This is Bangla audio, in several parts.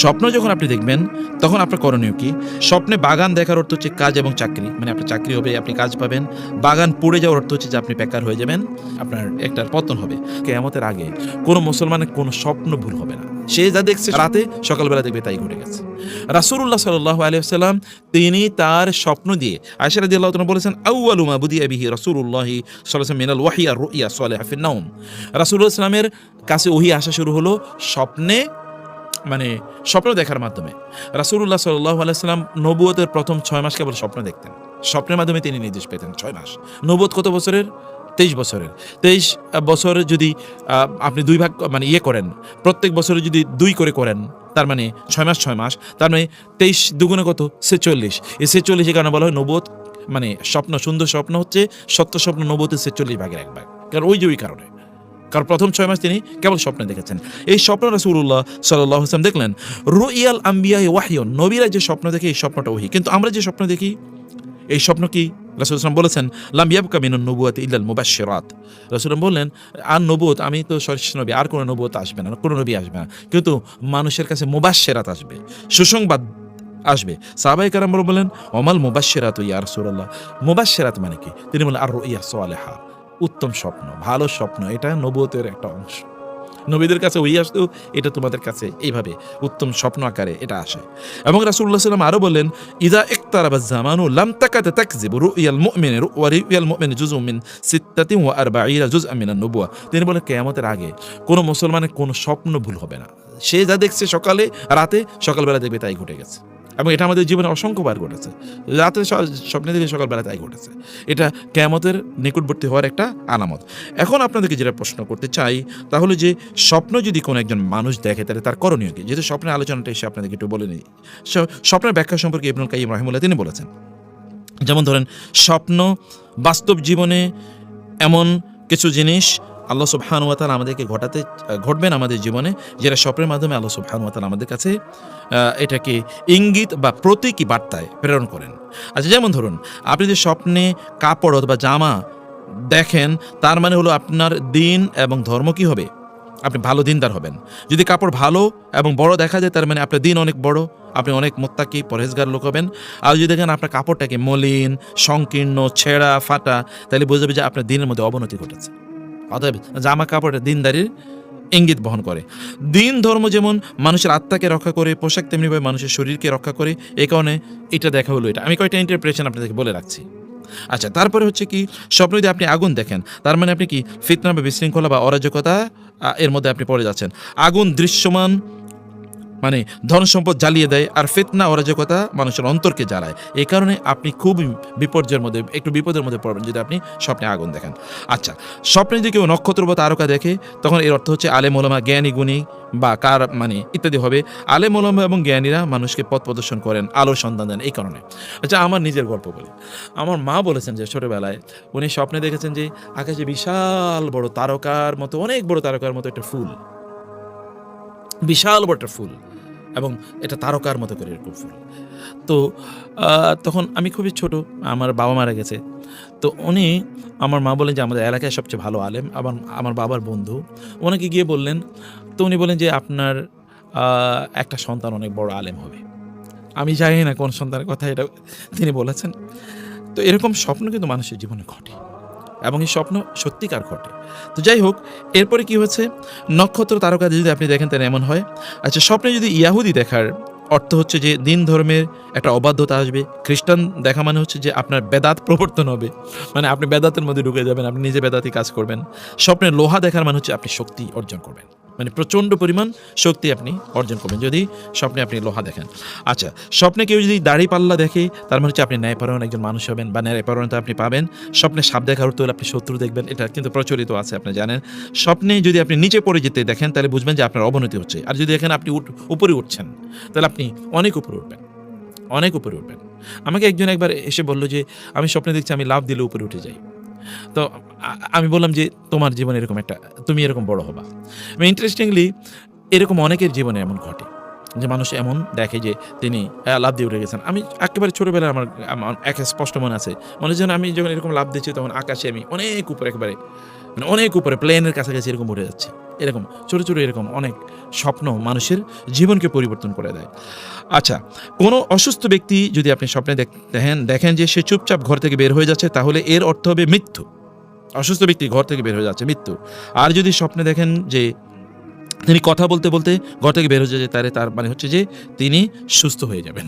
স্বপ্ন যখন আপনি দেখবেন, তখন আপনার করণীয় কি? স্বপ্নে বাগান দেখার অর্থ হচ্ছে কাজ এবং চাকরি। মানে আপনার চাকরি হবে, আপনি কাজ পাবেন। বাগান পড়ে যাওয়ার অর্থ হচ্ছে যে আপনি বেকার হয়ে যাবেন, আপনার একটা পতন হবে। কেয়ামতের আগে কোনো মুসলমানের কোনো স্বপ্ন ভুল হবে না। সে যা দেখছে রাতে, সকালবেলা দেখবে তাই ঘটে গেছে। রাসুল্লাহ সাল্লাহ আলিয়াল্লাম তিনি তার স্বপ্ন দিয়ে আয়সা রাদি আল্লাহ বলেছেন আউআলুমা বুদি আবিহি রসুল্লাহি সাল্লাম মিনাল ওয়াহিয়া রুইয়া সালে হাফিন নাউম রাসুল্লাহ ইসলামের কাছে ওহি আসা শুরু হলো, স্বপ্নে মানে স্বপ্ন দেখার মাধ্যমে। রাসুল্লাহ সাল্লাহ আলাইসাল্লাম নবুয়তের প্রথম ছয় মাস কেবল স্বপ্ন দেখতেন। স্বপ্নের মাধ্যমে তিনি নির্দেশ পেতেন ছয় মাস। নবুয়ত কত বছরের? তেইশ বছরের। তেইশ বছরে যদি আপনি দুই ভাগ মানে ইয়ে করেন, প্রত্যেক বছরে যদি দুই করে করেন, তার মানে ছয় মাস ছয় মাস, তার মানে তেইশ দুগুণে কত? ছেচল্লিশ। এই ছেচল্লিশের কারণে বলা হয় নবুয়ত মানে স্বপ্ন, সুন্দর স্বপ্ন হচ্ছে সত্য স্বপ্ন নবুয়তের ছেচল্লিশ ভাগের এক ভাগ। কারণ ওই যে ওই কারণে। কারণ প্রথম ছয় মাস তিনি কেবল স্বপ্নে দেখেছেন। এই স্বপ্ন রাসুল্লাহ সাল্লাহ হাসলাম দেখলেন, রুইয়াল আম্বিয়া ওয়াহিয়ন, নবীরা যে স্বপ্ন দেখে এই স্বপ্নটা ওহি। কিন্তু আমরা যে স্বপ্ন দেখি, এই স্বপ্ন কি? রাসুল ইসলাম বলেছেন লাম্বিয়াবকা মিনুন নবুয়াত ইল্লাল মুবাশশিরাত। রাসুলাম বললেন, আর নবুয়ত আমি তো সরিষ্ঠ নবী, আর কোনো নবুয়ত আসবে না, কোনো নবী আসবে না। কিন্তু মানুষের কাছে মুবাশশিরাত আসবে, সুসংবাদ আসবে। সাহাবাই কারাম বলেন অমাল মুবাশশিরাত ইয়া রাসূলুল্লাহ। মুবাশশিরাত মানে কি? তিনি বলেন, আর ইয়া সালেহা। উত্তম স্বপ্ন, ভালো স্বপ্ন, এটা নবুয়তের একটা অংশ। নবীদের কাছে ওই আসতো এটা তোমাদের কাছে এইভাবে উত্তম স্বপ্ন আকারে এটা আসে। এবং রাসূলুল্লাহ সাল্লাম আরও বললেন ইদা ইকতারাবা জামানু লাম তাকাত তাকযিব রুয়াল মুমিনের ওয়া রুয়াল মুমিন জুজুম মিন সিত্তাতিন ওয়া আরবাঈনা জুজ আমিনা নবুয়া তিনি বলেন কেয়ামতের আগে কোনো মুসলমানের কোনো স্বপ্ন ভুল হবে না। সে যা দেখছে সকালে, রাতে সকালবেলা দেখবে তাই ঘটে গেছে। এবং এটা আমাদের জীবনে অসংখ্যবার ঘটেছে। রাতে স্বপ্নে দেখে সকালবেলা তাই ঘটেছে। এটা কেয়ামতের নিকটবর্তী হওয়ার একটা আলামত। এখন আপনাদেরকে যেটা প্রশ্ন করতে চাই, তাহলে যে স্বপ্ন যদি কোনো একজন মানুষ দেখে, তাহলে তার করণীয় কি? যেহেতু স্বপ্নের আলোচনাটা এসে আপনাদেরকে একটু বলে নিই। স্বপ্নের ব্যাখ্যা সম্পর্কে ইবনুল কাইম রাহিমুল্লাহ তিনি বলেছেন। যেমন ধরেন, স্বপ্ন বাস্তব জীবনে এমন কিছু জিনিস আল্লাহ সুবহানুয়াতাল আমাদেরকে ঘটাতে, ঘটবেন আমাদের জীবনে, যেটা স্বপ্নের মাধ্যমে আল্লাহ সুবহানুয়াতাল আমাদের কাছে এটাকে ইঙ্গিত বা প্রতীকী বার্তায় প্রেরণ করেন। আচ্ছা যেমন ধরুন, আপনি যে স্বপ্নে কাপড় অথবা জামা দেখেন, তার মানে হলো আপনার দিন এবং ধর্ম কি হবে? আপনি ভালো দিনদার হবেন। যদি কাপড় ভালো এবং বড় দেখা যায়, তার মানে আপনার দিন অনেক বড়, আপনি অনেক মোত্তাকি, পরহেজগার লোক হবেন। আর যদি দেখেন আপনার কাপড়টাকে মলিন, সংকীর্ণ, ছেঁড়া, ফাটা, তাহলে বোঝাবে যে আপনার দিনের মধ্যে অবনতি ঘটেছে। অতএব জামা কাপড়ের দিনদারির ইঙ্গিত বহন করে। দিন ধর্ম যেমন মানুষের আত্মাকে রক্ষা করে, পোশাক তেমনিভাবে মানুষের শরীরকে রক্ষা করে এ কারণে এটা দেখা হলো এটা। আমি কয়েকটা ইন্টারপ্রেশন আপনাদেরকে বলে রাখছি। আচ্ছা তারপরে হচ্ছে কি স্বপ্ন যদি আপনি আগুন দেখেন, তার মানে আপনি কি ফিতনা বা বিশৃঙ্খলা বা অরাজকতা এর মধ্যে আপনি পড়ে যাচ্ছেন। আগুন দৃশ্যমান মানে ধন সম্পদ জ্বালিয়ে দেয় আর ফেতনা অরাজকতা মানুষের অন্তরকে জ্বালায়। এই কারণে আপনি খুব বিপর্যয়ের মধ্যে, একটু বিপদের মধ্যে পড়বেন যদি আপনি স্বপ্নে আগুন দেখেন। আচ্ছা স্বপ্নে যদি কেউ নক্ষত্র বা তারকা দেখে, তখন এর অর্থ হচ্ছে আলে মোলামা জ্ঞানী গুণী বা কার মানে ইত্যাদি হবে। আলে মোলামা এবং জ্ঞানীরা মানুষকে পথ প্রদর্শন করেন আলোর সন্ধান দেন, এই কারণে। আচ্ছা আমার নিজের গল্প বলি। আমার মা বলেছেন যে ছোটোবেলায় উনি স্বপ্নে দেখেছেন যে আকাশে বিশাল বড় তারকার মতো, অনেক বড় তারকার মতো একটা ফুল। বিশাল বড় একটা ফুল। এবং এটা তারকার মতো করে এরকম ফুল। তো তখন আমি খুবই ছোট, আমার বাবা মারা গেছে। তো উনি আমার মা বলেন যে, আমাদের এলাকায় সবচেয়ে ভালো আলেম। আবার আমার বাবার বন্ধু। ওনাকে গিয়ে বললেন, তো উনি বলেন যে, আপনার একটা সন্তান অনেক বড় আলেম হবে। আমি জানি না কোন সন্তানের কথা এটা তিনি বলেছেন। তো এরকম স্বপ্ন কিন্তু মানুষের জীবনে ঘটে। এবং এই স্বপ্ন সত্যিকার ঘটে। তো যাই হোক, এরপরে কি হচ্ছে নক্ষত্র তারকা যদি আপনি দেখেন, তাহলে এমন হয় আচ্ছা স্বপ্নে যদি ইয়াহুদি দেখার অর্থ হচ্ছে যে দিন ধর্মের একটা অবাধ্যতা আসবে, খ্রিস্টান দেখা মানে হচ্ছে যে আপনার বেদাত প্রবর্তন হবে। মানে আপনি বেদাতের মধ্যে ঢুকে যাবেন, আপনি নিজে বেদাতি কাজ করবেন। স্বপ্নে লোহা দেখার মানে হচ্ছে আপনি শক্তি অর্জন করবেন। মানে প্রচণ্ড পরিমাণ শক্তি আপনি অর্জন করবেন। যদি স্বপ্নে আপনি লোহা দেখেন। আচ্ছা স্বপ্নে কেউ যদি দাড়ি পাল্লা দেখে, তার মানে হচ্ছে আপনি ন্যায়পরায়ণ একজন মানুষ হবেন বা ন্যায়পরায়ণতা আপনি পাবেন। স্বপ্নে সাপ দেখার হলে আপনি শত্রু দেখবেন, এটা কিন্তু প্রচলিত আছে, আপনি জানেন। স্বপ্নে যদি আপনি নিচে পড়ে যেতে দেখেন, তাহলে বুঝবেন যে আপনার অবনতি হচ্ছে। আর যদি দেখেন আপনি উপরে উঠছেন, তাহলে আপনি অনেক উপরে উঠবেন। অনেক উপরে উঠবেন। আমাকে একজন একবার এসে বলল যে, আমি স্বপ্নে দেখছি, আমি লাভ দিলে উপরে উঠে যাই। তো আমি বললাম যে তোমার জীবনে এরকম একটা, তুমি এরকম বড় হবা। ইন্টারেস্টিংলি এরকম অনেকের জীবনে এমন ঘটে। যে মানুষ এমন দেখে যে তিনি লাভ দিয়ে উঠে গেছেন। আমি একেবারে ছোটোবেলায় আমার এক স্পষ্ট মনে আছে। মনে যেন আমি যখন এরকম লাভ দিচ্ছি, তখন আকাশে আমি অনেক উপরে একেবারে মানে অনেক উপরে, প্লেনের কাছাকাছি এরকম উঠে যাচ্ছে। এরকম, ছোটো ছোটো এরকম অনেক স্বপ্ন মানুষের জীবনকে পরিবর্তন করে দেয়। আচ্ছা কোনো অসুস্থ ব্যক্তি যদি আপনি স্বপ্নে দেখ- দেখেন দেখেন যে সে চুপচাপ ঘর থেকে বের হয়ে যাচ্ছে, তাহলে এর অর্থ হবে মৃত্যু। অসুস্থ ব্যক্তি ঘর থেকে বের হয়ে যাচ্ছে, মৃত্যু। আর যদি স্বপ্নে দেখেন যে তিনি কথা বলতে বলতে ঘর থেকে বের হয়ে যাচ্ছে তাহলে তার মানে হচ্ছে যে, তিনি সুস্থ হয়ে যাবেন।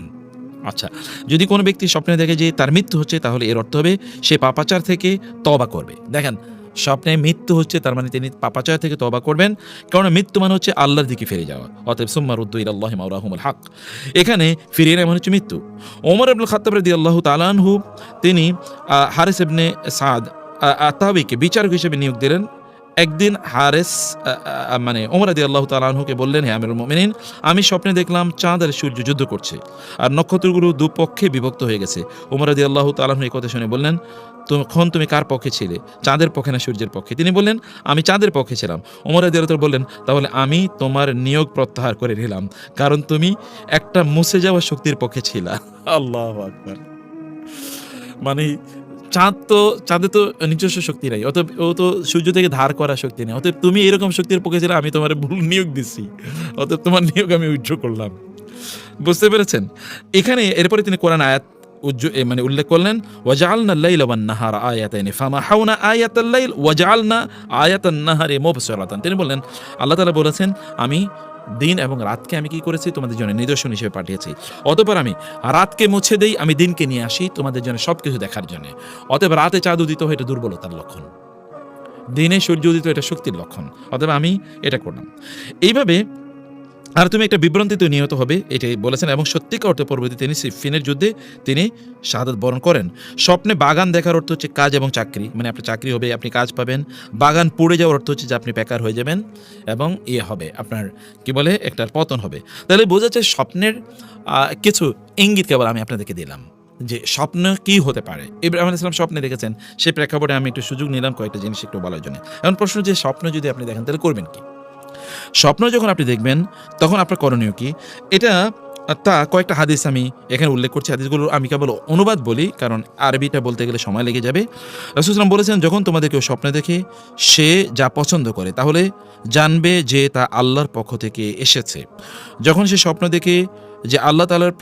আচ্ছা যদি কোনো ব্যক্তি স্বপ্নে দেখে যে, তার মৃত্যু হচ্ছে, তাহলে এর অর্থ হবে, সে পাপাচার থেকে তবা করবে। দেখেন, স্বপ্নে মৃত্যু হচ্ছে, তার মানে তিনি পাপাচার থেকে তবা করবেন কারণ মৃত্যু মানে হচ্ছে আল্লাহর দিকে ফিরে যাওয়া। অতএব সুম্মার উদ্দু ইল্লাহ মাউরাহুমুল হক। এখানে ফিরিয়ে মানে হচ্ছে মৃত্যু। ওমর আব্দুল খাত্তাব রাদি আল্লাহ তালানহু তিনি হারিস ইবনে সাদ আতাবিকে বিচারক হিসেবে নিয়োগ দিলেন। একদিন হারেস মানে ওমর আদি আল্লাহ তালাহুকে বললেন হ্যাঁ আমিরুল মোমিনিন, আমি স্বপ্নে দেখলাম চাঁদ আর সূর্য যুদ্ধ করছে আর নক্ষত্রগুলো দুপক্ষে বিভক্ত হয়ে গেছে। ওমর আদি আল্লাহ তালাহু এই কথা শুনে বললেন, তখন তুমি কার পক্ষে ছিলে? চাঁদের পক্ষে না সূর্যের পক্ষে? তিনি বললেন, আমি চাঁদের পক্ষে ছিলাম। ওমর আদি আল্লাহ বললেন, তাহলে আমি তোমার নিয়োগ প্রত্যাহার করে নিলাম, কারণ তুমি একটা মুছে যাওয়া শক্তির পক্ষে ছিলা। আল্লাহ মানে চাঁদ তো, চাঁদে তো নিজস্ব শক্তি নাই, অতএব ও তো সূর্য থেকে ধার করা শক্তি নেই, অতএব তুমি এরকম শক্তির পক্ষে ছিলে, আমি তোমার ভুল নিয়োগ দিচ্ছি অতএব তোমার নিয়োগ আমি উইথড্র করলাম। বুঝতে পেরেছেন? এখানে এরপরে তিনি কোরআন আয়াত এ মানে উল্লেখ করলেন ওয়াজালনা লাইলা ওয়ান নাহার আয়াতাইনি ফামাহাউনা আয়াতাল লাইল ওয়াজালনা আয়াতান নাহারে মুবসিরাতান। তিনি বললেন, আল্লাহ তাআলা বলেছেন, আমি দিন এবং রাতকে আমি কি করেছি? তোমাদের জন্য নিদর্শন হিসেবে পাঠিয়েছি। অতপর আমি রাতকে মুছে দেই, আমি দিনকে নিয়ে আসি তোমাদের জন্য সব কিছু দেখার জন্য। অতএব রাতে চাঁদ উদিত হয়, এটা দুর্বলতার লক্ষণ। দিনে সূর্য উদিত এটা শক্তির লক্ষণ। অতএব আমি এটা করলাম। এইভাবে আর তুমি একটা বিভ্রান্তিতে নিহত হবে, এটাই বলেছেন। এবং সত্যিকার অর্থে পরবর্তী তিনি সিফিনের যুদ্ধে তিনি শাহাদত বরণ করেন। স্বপ্নে বাগান দেখার অর্থ হচ্ছে কাজ এবং চাকরি। মানে আপনার চাকরি হবে, আপনি কাজ পাবেন। বাগান পড়ে যাওয়ার অর্থ হচ্ছে যে আপনি বেকার হয়ে যাবেন এবং ইয়ে হবে, আপনার কি বলে একটা পতন হবে। তাহলে বোঝা যাচ্ছে স্বপ্নের কিছু ইঙ্গিত কেবল আমি আপনাদেরকে দিলাম। যে স্বপ্ন কি হতে পারে? ইব্রাহিম আলাইহিস সালাম স্বপ্নে দেখেছেন। সেই প্রেক্ষাপটে আমি একটু সুযোগ নিলাম কয়েকটা জিনিস একটু বলার জন্য। এখন প্রশ্ন যে স্বপ্ন যদি আপনি দেখেন, তাহলে করবেন কি? স্বপ্ন যখন আপনি দেখবেন, তখন আপনার করণীয় কি? এটা, তা কয়েকটা হাদিস আমি এখানে উল্লেখ করছি। হাদিসগুলো আমি কেবল অনুবাদ বলি, কারণ আরবিটা বলতে গেলে সময় লেগে যাবে। রসুলাম বলেছেন, যখন তোমাদের কেউ স্বপ্নে দেখে, সে যা পছন্দ করে, তাহলে জানবে যে তা আল্লাহর পক্ষ থেকে এসেছে। যখন সে স্বপ্ন দেখে যে আল্লাহ তালার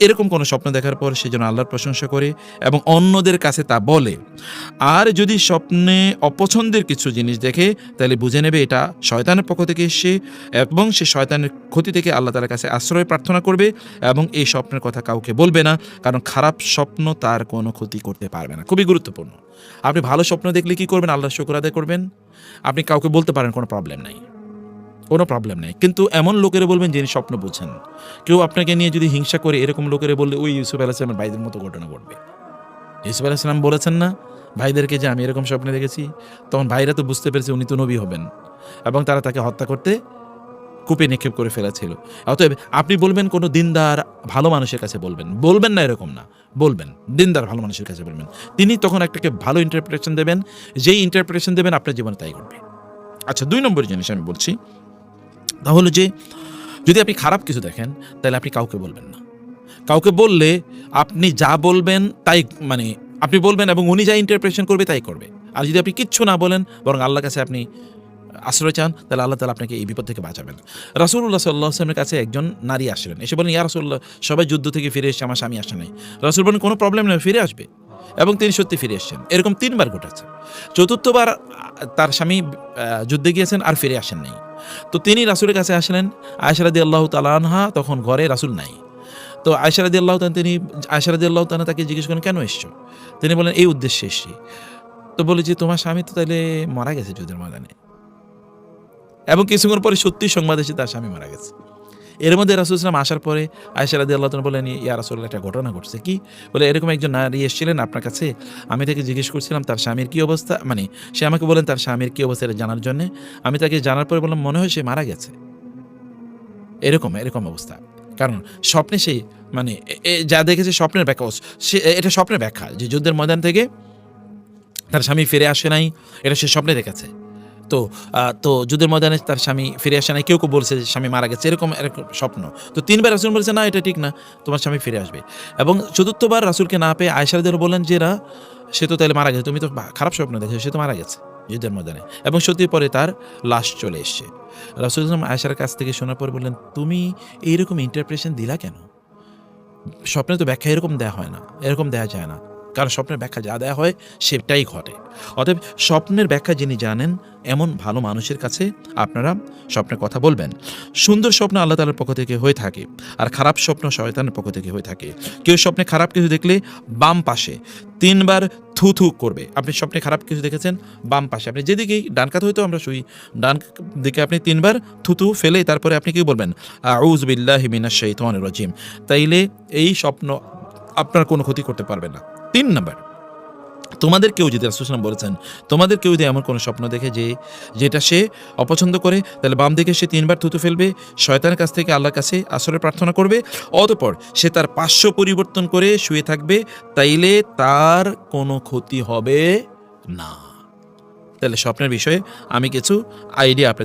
এরকম কোনো স্বপ্ন দেখার পর সে যেন আল্লাহর প্রশংসা করে এবং অন্যদের কাছে তা বলে। আর যদি স্বপ্নে অপছন্দের কিছু জিনিস দেখে, তাহলে বুঝে নেবে এটা শয়তানের পক্ষ থেকে এসে এবং সে শয়তানের ক্ষতি থেকে আল্লাহ তালার কাছে আশ্রয় প্রার্থনা করবে এবং এই স্বপ্নের কথা কাউকে বলবে না, কারণ খারাপ স্বপ্ন তার কোনো ক্ষতি করতে পারবে না। খুবই গুরুত্বপূর্ণ। আপনি ভালো স্বপ্ন দেখলে কি করবেন? আল্লাহ শুক্র আদায় করবেন? আপনি কাউকে বলতে পারেন কোনো প্রবলেম নাই। কোনো প্রবলেম নেই। কিন্তু এমন লোকেরা বলবেন যিনি স্বপ্ন বুঝেন। কেউ আপনাকে নিয়ে যদি হিংসা করে এরকম লোকেরা বললে, ওই ইউসুফ আলাহিসামের ভাইদের মতো ঘটনা ঘটবে। ইউসুফ আলাহিসাম বলেছেন না, ভাইদেরকে যে আমি এরকম স্বপ্নে দেখেছি, তখন ভাইরা তো বুঝতে পেরেছে উনি তো নবী হবেন এবং তারা তাকে হত্যা করতে কূপে নিক্ষেপ করে ফেলেছিল। অতএব আপনি বলবেন কোনো দিনদার ভালো মানুষের কাছে বলবেন। বলবেন না এরকম না, বলবেন। দিনদার ভালো মানুষের কাছে বলবেন। তিনি তখন একটাকে ভালো ইন্টারপ্রিটেশন দেবেন, যেই ইন্টারপ্রিটেশন দেবেন, আপনার জীবনে তাই ঘটবে। আচ্ছা দুই নম্বর জিনিস আমি বলছি তাহলে যে, যদি আপনি খারাপ কিছু দেখেন, তাহলে আপনি কাউকে বলবেন না। কাউকে বললে আপনি যা বলবেন তাই মানে আপনি বলবেন এবং উনি যা ইন্টারপ্রেশন করবে তাই করবে। আর যদি আপনি কিচ্ছু না বলেন, বরং আল্লাহর কাছে আপনি আশ্রয় চান, তাহলে আল্লাহ তালা আপনাকে এই বিপদ থেকে বাঁচাবেন। রাসুল্লাহ সাল্লাহ আসলামের কাছে একজন নারী আসলেন। এসে বলেন ইয়া রাসুল্লাহ সবাই যুদ্ধ থেকে ফিরে এসে আমার স্বামী আসে নাই। রাসুল বলেন কোনো প্রবলেম নেই, ফিরে আসবে। এবং তিনি সত্যি ফিরে এসেছেন। এরকম তিনবার ঘটেছে। চতুর্থবার তার স্বামী যুদ্ধে গিয়েছেন আর ফিরে আসেন নাই। তো তিনি রাসুলের কাছে আসলেন আয়সারাদি আল্লাহ তালানহা তখন ঘরে রাসুল নাই। তো আয়সারাদি আল্লাহ তালা তিনি আয়সারাদি আল্লাহ তালা তাকে জিজ্ঞেস করেন, কেন এসছো? তিনি বলেন এই উদ্দেশ্যে এসছি। তো বলে যে, তোমার স্বামী তো তাহলে মারা গেছে যুদ্ধের ময়দানে। এবং কিছুক্ষণ পরে সত্যি সংবাদ এসে তার স্বামী মারা গেছে। এর মধ্যে রাসুল ইসলাম আসার পরে আয়সা রাদি আল্লাহ বলেন ইয়া রাসুল একটা ঘটনা ঘটছে। কি? বলে, এরকম একজন নারী এসেছিলেন আপনার কাছে। আমি তাকে জিজ্ঞেস করছিলাম, তার স্বামীর কী অবস্থা? মানে সে আমাকে বলেন তার স্বামীর কী অবস্থা? এটা জানার জন্যে। আমি তাকে জানার পরে বললাম, মনে হয় সে মারা গেছে। এরকম এরকম অবস্থা। কারণ স্বপ্নে সে মানে যা দেখেছে স্বপ্নের ব্যাখ্যা সে এটা স্বপ্নের ব্যাখ্যা যে যুদ্ধের ময়দান থেকে তার স্বামী ফিরে আসে নাই, এটা সে স্বপ্নে দেখেছে। তো তো যুদ্ধের ময়দানে তার স্বামী ফিরে আসে নাই। কেউ কেউ বলছে যে স্বামী মারা গেছে, এরকম এরকম স্বপ্ন। তো তিনবার রাসুল বলছে, না, এটা ঠিক না, তোমার স্বামী ফিরে আসবে। এবং চতুর্থবার রাসুলকে না পেয়ে আয়সারদের বললেন যে, এরা, সে তো তাহলে মারা গেছে, তুমি তো খারাপ স্বপ্ন দেখেছ, সে তো মারা গেছে যুদ্ধের ময়দানে। এবং সত্যি পরে তার লাশ চলে এসছে। রাসুলাম আয়সার কাছ থেকে শোনার পর বললেন, তুমি এইরকম ইন্টারপ্রেশন দিলা কেন? স্বপ্নে তো ব্যাখ্যা এরকম দেওয়া হয় না, এরকম দেওয়া যায় না। কারণ স্বপ্নের ব্যাখ্যা যা দেওয়া হয় সেটাই ঘটে। অতএব স্বপ্নের ব্যাখ্যা যিনি জানেন, এমন ভালো মানুষের কাছে আপনারা স্বপ্নের কথা বলবেন। সুন্দর স্বপ্ন আল্লাহ তালার পক্ষ থেকে হয়ে থাকে আর খারাপ স্বপ্ন শয়তানের পক্ষ থেকে হয়ে থাকে। কেউ স্বপ্নে খারাপ কিছু দেখলে বাম পাশে তিনবার থু থু করবে। আপনি স্বপ্নে খারাপ কিছু দেখেছেন, বাম পাশে। আপনি যেদিকেই ডান কাত হয়তো আমরা শুই, ডান দিকে আপনি তিনবার থুতু ফেলে তারপরে আপনি কি বলবেন? আউজ বিল্লাহ মিনাশ শাইতানির রাজিম। তাইলে এই স্বপ্ন আপনার কোনো ক্ষতি করতে পারবে না। তিন নাম্বার, তোমাদের কেউ যদি রাসুলাম বলেছেন, তোমাদের কেউ যদি এমন কোনো স্বপ্ন দেখে যে, যেটা সে অপছন্দ করে, তাহলে বাম দিকে সে তিনবার থুতু ফেলবে, শয়তানের কাছ থেকে আল্লাহর কাছে আসরে প্রার্থনা করবে, অতপর সে তার পার্শ্ব পরিবর্তন করে শুয়ে থাকবে, তাইলে তার কোনো ক্ষতি হবে না। তাহলে স্বপ্নের বিষয়ে আমি কিছু আইডিয়া আপনাদের